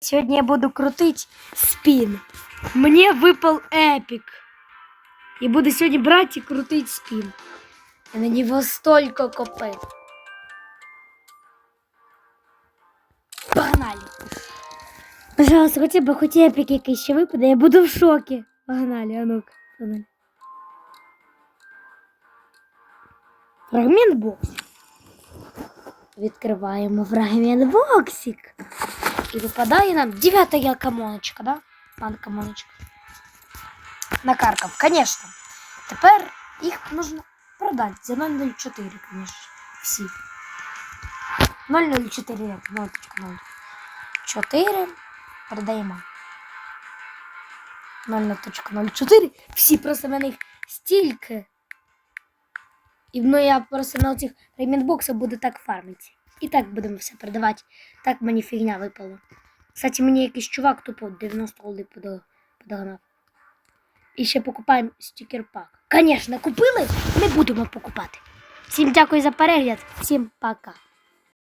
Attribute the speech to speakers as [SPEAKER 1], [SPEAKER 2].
[SPEAKER 1] Сегодня я буду крутить спин. Мне выпал эпик. Я буду сегодня брать и крутить спин. И на него столько копыт. Погнали. Пожалуйста, хотя бы хоть эпик якийсь ще випаде, я буду в шокі. Погнали, а ну-ка. Погнали. Фрагмент бокс. Відкриваємо фрагмент боксик. І випадає нам дев'ята камоночка, да? Пан камоночка. Накаркав, конечно. Тепер їх можна продати за 0,04, конечно. Всі. 0,04, як 0,04. Продаємо. 0,04. Всі просто на них стільки. І ну я просто на цих реймінбоксах буду так фармити. І так будемо все продавати. Так мені фігня випала. Кстати, мені якийсь чувак тупо 90 голди подо- подогнав. І ще покупаємо стікер-пак. Звісно, купили, ми будемо покупати. Всім дякую за перегляд, всім пока.